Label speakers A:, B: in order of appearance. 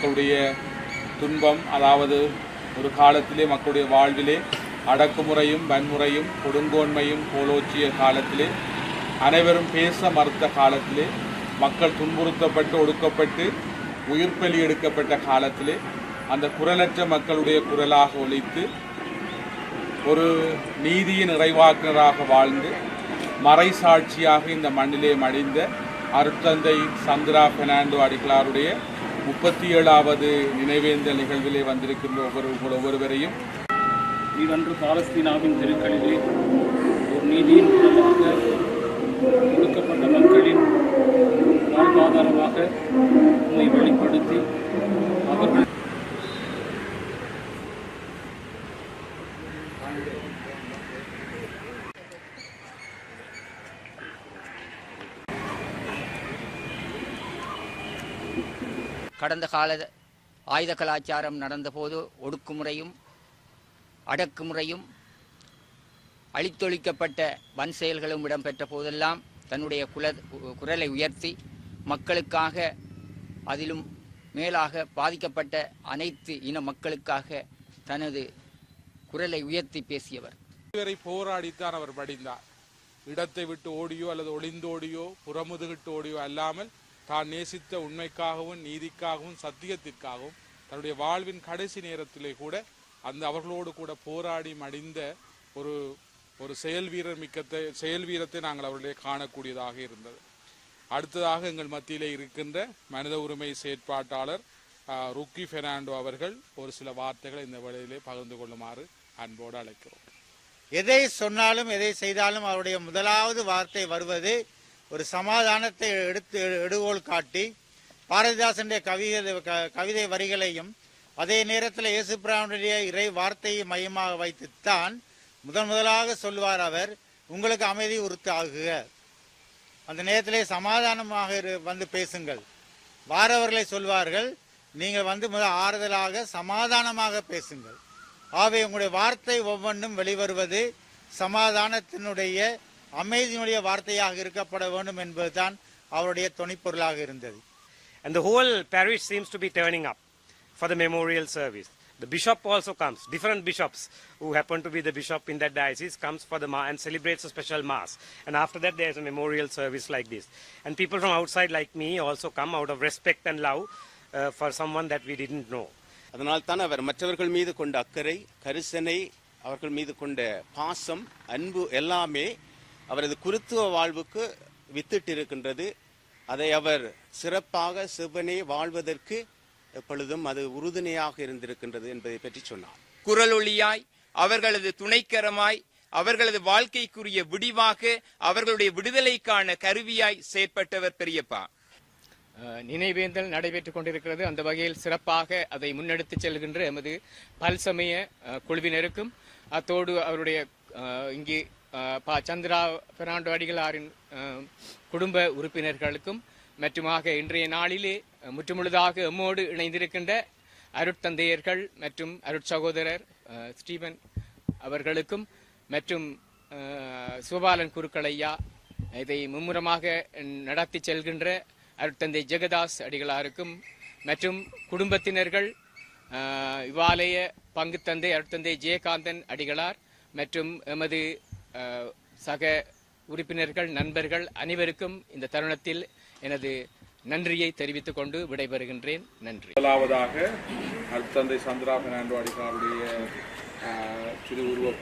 A: மக்களுடைய துன்பம் அதாவது ஒரு காலத்திலே மக்களுடைய வாழ்விலே அடக்குமுறையும் வன்முறையும் கொடுங்கோன்மையும் கோலோச்சிய காலத்திலே அனைவரும் பேச மறுத்த காலத்திலே மக்கள் துன்புறுத்தப்பட்டு ஒடுக்கப்பட்டு உயிர் பலி எடுக்கப்பட்ட காலத்திலே அந்த குரலற்ற மக்களுடைய குரலாக ஒழித்து ஒரு நீதியின் நிறைவாக்கினராக வாழ்ந்து மறைசாட்சியாக இந்த மண்ணிலே மடிந்த அருட்தந்தை சந்திரா பெர்னாண்டோ அடிகளாருடைய முப்பத்தி ஏழாவது நினைவேந்தல் நிகழ்விலே வந்திருக்கின்ற ஒவ்வொரு ஒவ்வொருவரையும்
B: இன்று பாலஸ்தீனாவின் தெருக்களிலே ஒரு நீதியின் குரலாக ஒடுக்கப்பட்ட மக்களின் வாழ்வாதாரமாக உண்மை வெளிப்படுத்தி அவர்கள்
C: கடந்த கால ஆயுத கலாச்சாரம் நடந்தபோது ஒடுக்குமுறையும் அடக்குமுறையும் அழித்தொழிக்கப்பட்ட வன் செயல்களும் இடம்பெற்ற போதெல்லாம் தன்னுடைய குல குரலை உயர்த்தி மக்களுக்காக அதிலும் மேலாக பாதிக்கப்பட்ட அனைத்து இன மக்களுக்காக தனது குரலை உயர்த்தி பேசியவர்.
A: இதுவரை போராடித்தான் அவர் படிந்தார். இடத்தை விட்டு ஓடியோ அல்லது ஒளிந்தோடியோ புறமுதுகிட்டு ஓடியோ அல்லாமல் தான் நேசித்த உண்மைக்காகவும் நீதிக்காகவும் சத்தியத்திற்காகவும் தன்னுடைய வாழ்வின் கடைசி நேரத்திலே கூட அந்த அவர்களோடு கூட போராடி மடிந்த ஒரு ஒரு செயல் வீரர் மிக்கத்தை செயல் வீரத்தை நாங்கள் அவர்களே காணக்கூடியதாக இருந்தது. அடுத்ததாக எங்கள் மத்தியிலே இருக்கின்ற மனித உரிமை செயற்பாட்டாளர் ருக்கி பெர்னாண்டோ அவர்கள் ஒரு சில வார்த்தைகளை இந்த வேளையிலே பகிர்ந்து கொள்ளுமாறு அன்போடு அழைக்கிறோம்.
D: எதை சொன்னாலும் எதை செய்தாலும் அவருடைய முதலாவது வார்த்தை வருவது ஒரு சமாதானத்தை எடுத்து எடுகோள் காட்டி பாரதிதாசனுடைய கவிதை க- கவிதை வரிகளையும் அதே நேரத்தில் இயேசு பிரானுடைய இறை வார்த்தையை மையமாக வைத்துத்தான் முதன் முதலாக சொல்வார் அவர் உங்களுக்கு அமைதி உறுத்தாகுக. அந்த நேரத்திலே சமாதானமாக இரு- வந்து பேசுங்கள். வாரவர்களை சொல்வார்கள் நீங்கள் வந்து முதல் ஆறுதலாக சமாதானமாக பேசுங்கள். ஆகவே உங்களுடைய வார்த்தை ஒவ்வொன்றும் வெளிவருவது சமாதானத்தினுடைய அமைதியினுடைய வார்த்தையாக இருக்கப்பட வேண்டும் என்பதுதான் அவருடைய துணைப்பொருளாக இருந்தது
E: And the whole parish seems to be turning up for the memorial service. The bishop also comes, different bishops who happen to be the bishop in that diocese comes for the ma- and celebrates a special mass. And after that there's a memorial service like this. And people from outside like me also come out of respect and love uh, for someone that we didn't know.
F: அதனால் தான் அவர் மற்றவர்கள் மீது கொண்ட அக்கறை கரிசனை அவர்கள் மீது கொண்ட பாசம் அன்பு எல்லாமே அவரது குருத்துவ வாழ்வுக்கு வித்திட்டு இருக்கின்றது அதை அவர் சிறப்பாக சிவனே வாழ்வதற்கு எப்பொழுதும் அது உறுதுணையாக இருந்திருக்கின்றது என்பதை பற்றி சொன்னார்.
G: குரலொளியாய் அவர்களது துணைக்கரமாய் அவர்களது வாழ்க்கைக்குரிய விடிவாக அவர்களுடைய விடுதலைக்கான கருவியாய் செயற்பட்டவர் பெரியப்பா.
H: நினைவேந்தல் நடைபெற்றுக் கொண்டிருக்கிறது. அந்த வகையில் சிறப்பாக அதை முன்னெடுத்துச் செல்கின்ற எமது பல்சமய குழுவினருக்கும் அத்தோடு அவருடைய இங்கே பா. சந்திரா பெர்னாண்டோ அடிகளாரின் குடும்ப உறுப்பினர்களுக்கும் மற்றுமாக இன்றைய நாளிலே முற்றுமுழுதாக எம்மோடு இணைந்திருக்கின்ற அருட்தந்தையர்கள் மற்றும் அருட்சகோதரர் ஸ்டீபன் அவர்களுக்கும் மற்றும் சிவபாலன் குருக்களையா இதை மும்முரமாக நடத்தி செல்கின்ற அருட்தந்தை ஜெகதாஸ் அடிகளாருக்கும் மற்றும் குடும்பத்தினர்கள் இவ்வாலய பங்கு தந்தை அருட்தந்தை ஜெயகாந்தன் அடிகளார் மற்றும் எமது சக உறுப்பினர்கள் நண்பர்கள் அனைவருக்கும் இந்த தருணத்தில் எனது நன்றியை தெரிவித்துக் கொண்டு விடைபெறுகின்றேன். நன்றி.
A: முதலாவதாக அருட்தந்தை சந்திரா பெர்னாண்டோ அடிகாருடைய ஆஹ், திருவுருவப்